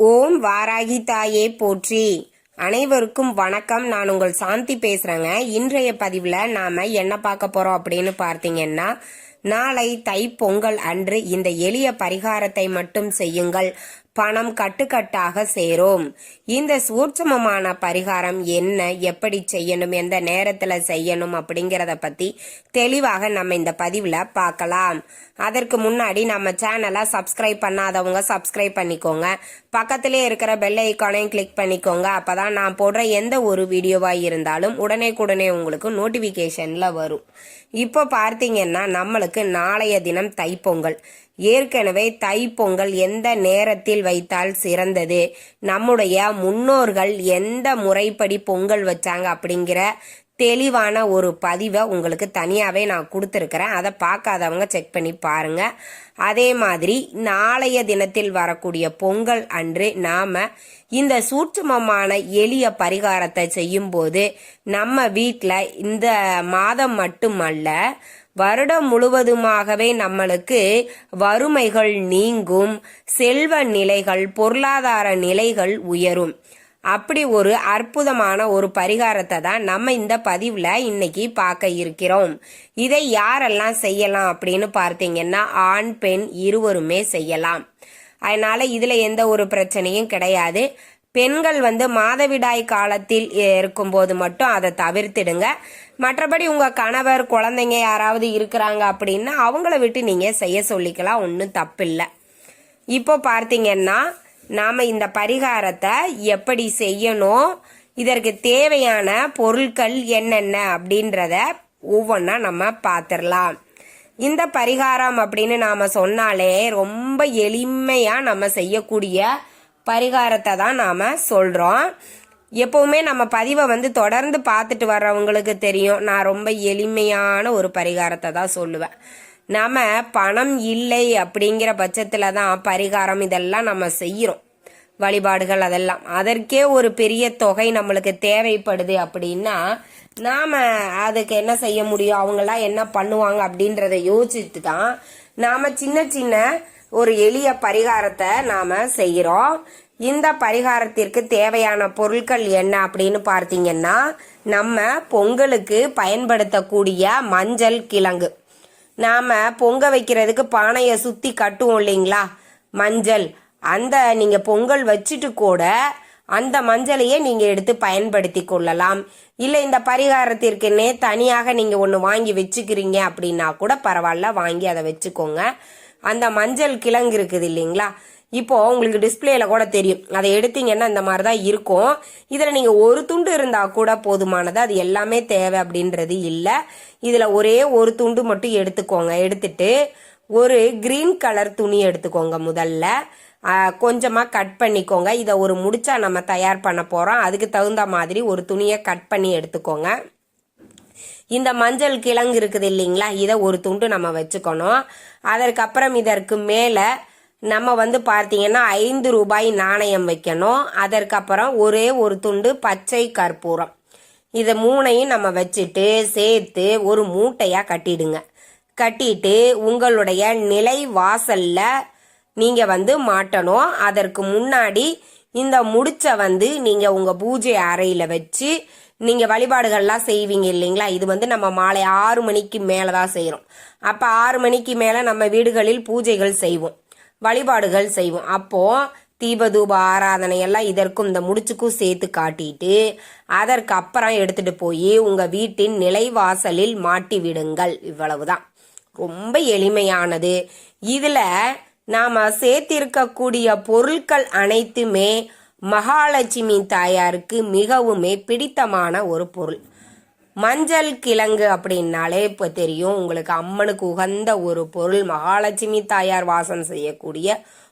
ஓம் வாராகி தாயே போற்றி. அனைவருக்கும் வணக்கம். நான் உங்கள் சாந்தி பேசுறேங்க. இன்றைய பதிவில் நாம என்ன பார்க்க போறோம் அப்படின்னு பார்த்தீங்கன்னா நாளை தைப்பொங்கல் அன்று இந்த எளிய பரிகாரத்தை மட்டும் செய்யுங்கள். பணம் கட்டுக்கட்டாக சேரும். இந்த சூட்சமமான பரிகாரம் என்ன? எப்படி செய்யணும்? எந்த நேரத்துல செய்யணும்? அப்படிங்கறத பத்தி தெளிவாக நம்ம இந்த பதிவுல பார்க்கலாம். அதற்கு முன்னாடி நம்ம சேனலை சப்ஸ்கிரைப் பண்ணாதவங்க சப்ஸ்கிரைப் பண்ணிக்கோங்க. பக்கத்திலே இருக்கிற பெல் ஐக்கானையும் கிளிக் பண்ணிக்கோங்க. அப்பதான் நான் போடுற எந்த ஒரு வீடியோவா இருந்தாலும் உடனே உங்களுக்கு நோட்டிபிகேஷன்ல வரும். இப்போ பார்த்தீங்கன்னா நம்மளுக்கு நாளைய தினம் தைப்பொங்கல். ஏற்கனவே தைப்பொங்கல் எந்த நேரத்தில் வைத்தால் சிறந்தது? நம்முடைய முன்னோர்கள் எந்த முறைப்படி பொங்கல் வச்சாங்க அப்படிங்கிற தெளிவான ஒரு பதிவை உங்களுக்கு தனியாகவே நான் கொடுத்துருக்குறேன். அதை பார்க்காதவங்க செக் பண்ணி பாருங்க. அதே மாதிரி நாளைய தினத்தில் வரக்கூடிய பொங்கல் அன்று நாம் இந்த சூட்சமமான எளிய பரிகாரத்தை செய்யும்போது நம்ம வீட்டில் இந்த மாதம் மட்டுமல்ல வருடம் முழுவதுமாகவே நம்மளுக்கு வறுமைகள் நீங்கும் செல்வ நிலைகள் பொருளாதார நிலைகள் உயரும். அப்படி ஒரு அற்புதமான ஒரு பரிகாரத்தை தான் நம்ம இந்த பதிவில் இன்னைக்கு பார்க்க இருக்கிறோம். இதை யாரெல்லாம் செய்யலாம் அப்படின்னு பார்த்தீங்கன்னா ஆண் பெண் இருவருமே செய்யலாம். அதனால இதில் எந்த ஒரு பிரச்சனையும் கிடையாது. பெண்கள் வந்து மாதவிடாய் காலத்தில் இருக்கும்போது மட்டும் அதை தவிர்த்திடுங்க. மற்றபடி உங்கள் கணவர் குழந்தைங்க யாராவது இருக்கிறாங்க அப்படின்னா அவங்கள விட்டு நீங்கள் செய்ய சொல்லிக்கலாம். ஒன்றும் தப்பில்லை. இப்போ பார்த்தீங்கன்னா நாம் இந்த பரிகாரத்தை எப்படி செய்யணும் இதற்கு தேவையான பொருட்கள் என்னென்ன அப்படின்றத ஒவ்வொன்றா நம்ம பார்த்துடலாம். இந்த பரிகாரம் அப்படின்னு நாம் சொன்னாலே ரொம்ப எளிமையாக நம்ம செய்யக்கூடிய பரிகாரத்தை தான் நாம் சொல்கிறோம் எப்போவுமே நம்ம பதிவை வந்து தொடர்ந்து பார்த்துட்டு வர்றவங்களுக்கு தெரியும். நான் ரொம்ப எளிமையான ஒரு பரிகாரத்தை தான் சொல்லுவேன். நம்ம பணம் இல்லை அப்படிங்கிற பட்சத்தில் தான் பரிகாரம் இதெல்லாம் நம்ம செய்கிறோம் வழிபாடுகள் அதெல்லாம். அதற்கே ஒரு பெரிய தொகை நம்மளுக்கு தேவைப்படுது அப்படின்னா நாம் அதுக்கு என்ன செய்ய முடியும்? அவங்களாம் என்ன பண்ணுவாங்க அப்படின்றத யோசித்து தான் நாம் சின்ன சின்ன ஒரு எளிய பரிகாரத்தை நாம் செய்கிறோம். இந்த பரிகாரத்திற்கு தேவையான பொருட்கள் என்ன அப்படின்னு பார்த்தீங்கன்னா நம்ம பொங்கலுக்கு பயன்படுத்தக்கூடிய மஞ்சள் கிழங்கு. நாம் பொங்க வைக்கிறதுக்கு பானையை சுற்றி கட்டுவோம் இல்லைங்களா? மஞ்சள். அந்த நீங்கள் பொங்கல் வச்சுட்டு கூட அந்த மஞ்சளையே நீங்கள் எடுத்து பயன்படுத்தி கொள்ளலாம். இல்லை இந்த பரிகாரத்திற்குன்னே தனியாக நீங்கள் ஒன்று வாங்கி வச்சுக்கிறீங்க அப்படின்னா கூட பரவாயில்ல வாங்கி அதை வச்சுக்கோங்க. அந்த மஞ்சள் கிழங்கு இருக்குது இல்லைங்களா? இப்போ உங்களுக்கு டிஸ்பிளேல கூட தெரியும். அதை எடுத்தீங்கன்னா இந்த மாதிரி தான் இருக்கும். இதில் நீங்கள் ஒரு துண்டு இருந்தால் கூட போதுமானது. அது எல்லாமே தேவை அப்படின்றது இல்லை. இதில் ஒரே ஒரு துண்டு மட்டும் எடுத்துக்கோங்க. எடுத்துட்டு ஒரு கிரீன் கலர் துணி எடுத்துக்கோங்க முதல்ல. கொஞ்சமாக கட் பண்ணிக்கோங்க. இதை ஒரு முடிச்சா நம்ம தயார் பண்ண போகிறோம் அதுக்கு தகுந்த மாதிரி ஒரு துணியை கட் பண்ணி எடுத்துக்கோங்க. இந்த மஞ்சள் கிழங்கு இருக்குது இல்லைங்களா? இதை ஒரு துண்டு நம்ம வச்சுக்கணும். அதற்கப்புறம் இதற்கு மேலே நம்ம வந்து பார்த்தீங்கன்னா ஐந்து ரூபாய் நாணயம் வைக்கணும். அதற்கப்புறம் ஒரே ஒரு துண்டு பச்சை கற்பூரம். இதை மூணையும் நம்ம வச்சுட்டு சேர்த்து ஒரு மூட்டையாக கட்டிடுங்க. கட்டிட்டு உங்களுடைய நிலை வாசல்ல நீங்கள் வந்து மாட்டணும். அதற்கு முன்னாடி இந்த முடிச்ச வந்து நீங்கள் உங்கள் பூஜை அறையில் வச்சு நீங்கள் வழிபாடுகள்லாம் செய்வீங்க இல்லைங்களா? இது வந்து நம்ம மாலை ஆறு மணிக்கு மேலே தான் செய்கிறோம் அப்போ ஆறு மணிக்கு மேலே நம்ம வீடுகளில் பூஜைகள் செய்வோம். வழிபாடுகள் செய்வோம். அப்போது தீபதூப ஆராதனை எல்லாம் இதற்கும் இந்த முடிச்சுக்கும் சேர்த்து காட்டிட்டு அதற்கு அப்புறம் எடுத்துட்டு போய் உங்க வீட்டின் நிலைவாசலில் மாட்டி விடுங்கள். இவ்வளவுதான். ரொம்ப எளிமையானது. இதுல நாம சேர்த்திருக்கக்கூடிய பொருட்கள் அனைத்துமே மகாலட்சுமி தாயாருக்கு மிகவுமே பிடித்தமான ஒரு பொருள். மஞ்சள் கிழங்கு அப்படின்னாலே இப்போ தெரியும் உங்களுக்கு அம்மனுக்கு உகந்த ஒரு பொருள் மகாலட்சுமி தாயார் வாசம் செய்யக்கூடிய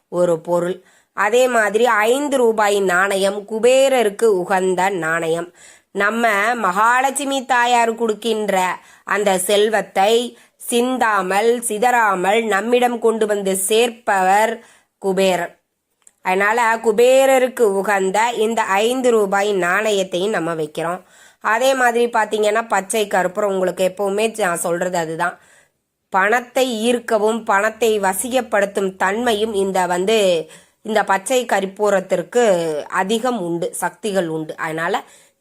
ஒரு பொருள். அதே மாதிரி ஐந்து ரூபாய் நாணயம் குபேரருக்கு உகந்த நாணயம். நம்ம மகாலட்சுமி தாயார் கொடுக்கின்ற அந்த செல்வத்தை சிந்தாமல் சிதறாமல் நம்மிடம் கொண்டு வந்து சேர்ப்பவர் குபேரர் அதனால குபேரருக்கு உகந்த இந்த ஐந்து ரூபாய் நாணயத்தையும் நம்ம வைக்கிறோம். அதே மாதிரி பார்த்தீங்கன்னா பச்சை கருப்புறம் உங்களுக்கு எப்பவுமே நான் சொல்றது அதுதான். பணத்தை ஈர்க்கவும் பணத்தை வசியப்படுத்தும் தன்மையும் இந்த வந்து இந்த பச்சை கற்பூரத்திற்கு அதிகம் உண்டு சக்திகள் உண்டு. அதனால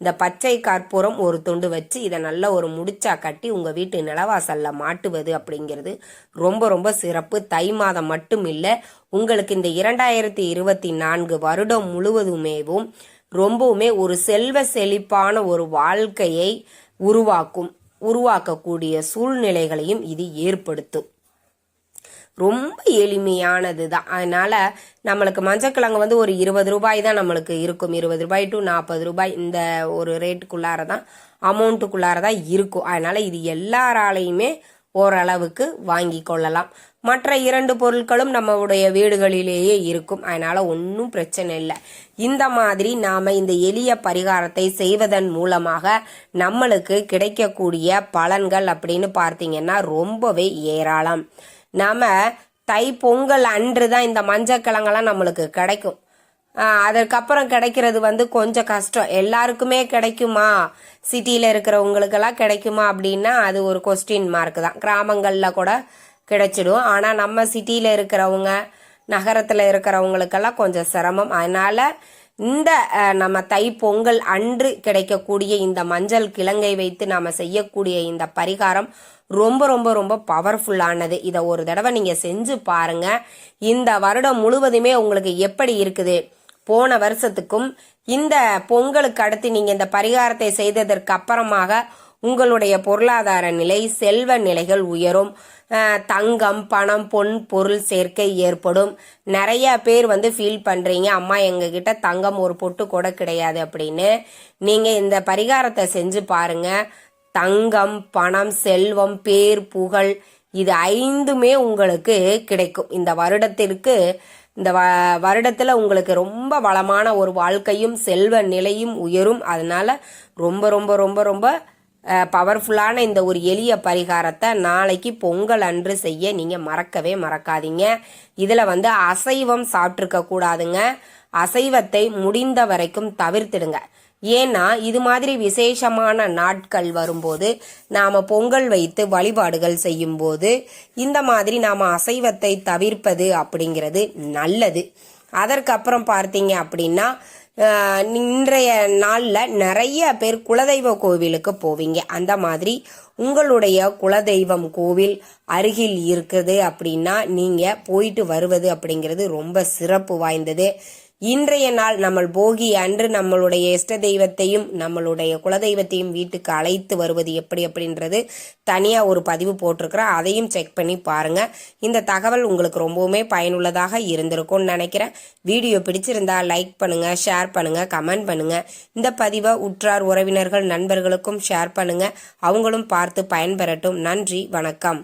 இந்த பச்சை கற்பூரம் ஒரு துண்டு வச்சு இதை நல்ல ஒரு முடிச்சா கட்டி உங்க வீட்டு நிலவாசல்ல மாட்டுவது அப்படிங்கிறது ரொம்ப ரொம்ப சிறப்பு. தை மாதம் மட்டும் இல்லை உங்களுக்கு இந்த இரண்டாயிரத்தி இருபத்தி நான்கு வருடம் முழுவதுமேவும் ரொம்பவுமே ஒரு செல்வ செழிப்பான ஒரு வாழ்க்கையை உருவாக்கும் உருவாக்கக்கூடிய சூழ்நிலைகளையும் இது ஏற்படுத்தும். ரொம்ப எளிமையானது தான். அதனால நம்மளுக்கு மஞ்சக்கிழங்கு வந்து ஒரு இருபது ரூபாய் தான் நம்மளுக்கு இருக்கும். இருபது ரூபாய் டு நாற்பது ரூபாய் இந்த ஒரு ரேட்டுக்குள்ளார தான் அமௌண்ட்டுக்குள்ளார தான் இருக்கும். அதனால இது எல்லாராலையுமே ஓரளவுக்கு வாங்கி கொள்ளலாம். மற்ற இரண்டு பொருட்களும் நம்மளுடைய வீடுகளிலேயே இருக்கும். அதனால ஒன்றும் பிரச்சனை இல்லை. இந்த மாதிரி நாம இந்த எளிய பரிகாரத்தை செய்வதன் மூலமாக நம்மளுக்கு கிடைக்கக்கூடிய பலன்கள் அப்படின்னு பார்த்தீங்கன்னா ரொம்பவே ஏராளம். நாம தை பொங்கல் அன்று தான் இந்த மஞ்சக்கிழங்கெல்லாம் நம்மளுக்கு கிடைக்கும். அதற்கப்புறம் கிடைக்கிறது வந்து கொஞ்சம் கஷ்டம். எல்லாருக்குமே கிடைக்குமா? சிட்டியில் இருக்கிறவங்களுக்கெல்லாம் கிடைக்குமா அப்படின்னா அது ஒரு கொஸ்டின் மார்க் தான். கிராமங்களில் கூட கிடைச்சிடும். ஆனால் நம்ம சிட்டியில் இருக்கிறவங்க நகரத்தில் இருக்கிறவங்களுக்கெல்லாம் கொஞ்சம் சிரமம். அதனால இந்த நம்ம தை பொங்கல் அன்று கிடைக்கக்கூடிய இந்த மஞ்சள் கிழங்கை வைத்து நாம செய்யக்கூடிய இந்த பரிகாரம் ரொம்ப ரொம்ப ரொம்ப பவர்ஃபுல்லானது இதை ஒரு தடவை நீங்க செஞ்சு பாருங்க. இந்த வருடம் முழுவதுமே உங்களுக்கு எப்படி இருக்குது? போன வருஷத்துக்கும் இந்த பொங்கலுக்கு அடுத்து நீங்க இந்த பரிகாரத்தை செய்ததற்கு அப்புறமாக உங்களுடைய பொருளாதார நிலை செல்வ நிலைகள் உயரும். தங்கம் பணம் பொன் பொருள் சேர்க்கை ஏற்படும். நிறைய பேர் வந்து ஃபீல் பண்ணுறீங்க அம்மா எங்ககிட்ட தங்கம் ஒரு பொட்டு கூட கிடையாது அப்படின்னு. நீங்கள் இந்த பரிகாரத்தை செஞ்சு பாருங்க. தங்கம் பணம் செல்வம் பேர் புகழ் இது ஐந்துமே உங்களுக்கு கிடைக்கும். இந்த வருடத்திற்கு இந்த வ வருடத்தில் உங்களுக்கு ரொம்ப வளமான ஒரு வாழ்க்கையும் செல்வ நிலையும் உயரும். அதனால ரொம்ப ரொம்ப ரொம்ப ரொம்ப பவர்ஃபுல்லான இந்த ஒரு எளிய பரிகாரத்தை நாளைக்கு பொங்கல் அன்று செய்ய நீங்கள் மறக்கவே மறக்காதீங்க. இதில் வந்து அசைவம் சாப்பிட்ருக்க கூடாதுங்க. அசைவத்தை முடிந்த வரைக்கும் தவிர்த்திடுங்க. ஏன்னா இது மாதிரி விசேஷமான நாட்கள் வரும்போது நாம் பொங்கல் வைத்து வழிபாடுகள் செய்யும்போது இந்த மாதிரி நாம் அசைவத்தை தவிர்ப்பது அப்படிங்கிறது நல்லது. அதற்கப்புறம் பார்த்தீங்க அப்படின்னா இன்றைய நாளில் நிறைய பேர் குலதெய்வ கோவிலுக்கு போவீங்க. அந்த மாதிரி உங்களுடைய குலதெய்வம் கோவில் அருகில் இருக்குது அப்படின்னா நீங்கள் போயிட்டு வருவது அப்படிங்கிறது ரொம்ப சிறப்பு வாய்ந்தது. இன்றைய நாள் நம்ம போகி அன்று நம்மளுடைய இஷ்ட தெய்வத்தையும் நம்மளுடைய குலதெய்வத்தையும் வீட்டுக்கு அழைத்து வருவது எப்படி அப்படின்றது தனியாக ஒரு பதிவு போட்டிருக்கிறேன் அதையும் செக் பண்ணி பாருங்கள் இந்த தகவல் உங்களுக்கு ரொம்பவுமே பயனுள்ளதாக இருந்திருக்கும்னு நினைக்கிறேன். வீடியோ பிடிச்சிருந்தா லைக் பண்ணுங்கள் ஷேர் பண்ணுங்கள் கமெண்ட் பண்ணுங்கள் இந்த பதிவை உற்றார் உறவினர்கள் நண்பர்களுக்கும் ஷேர் பண்ணுங்கள் அவங்களும் பார்த்து பயன்பெறட்டும். நன்றி வணக்கம்.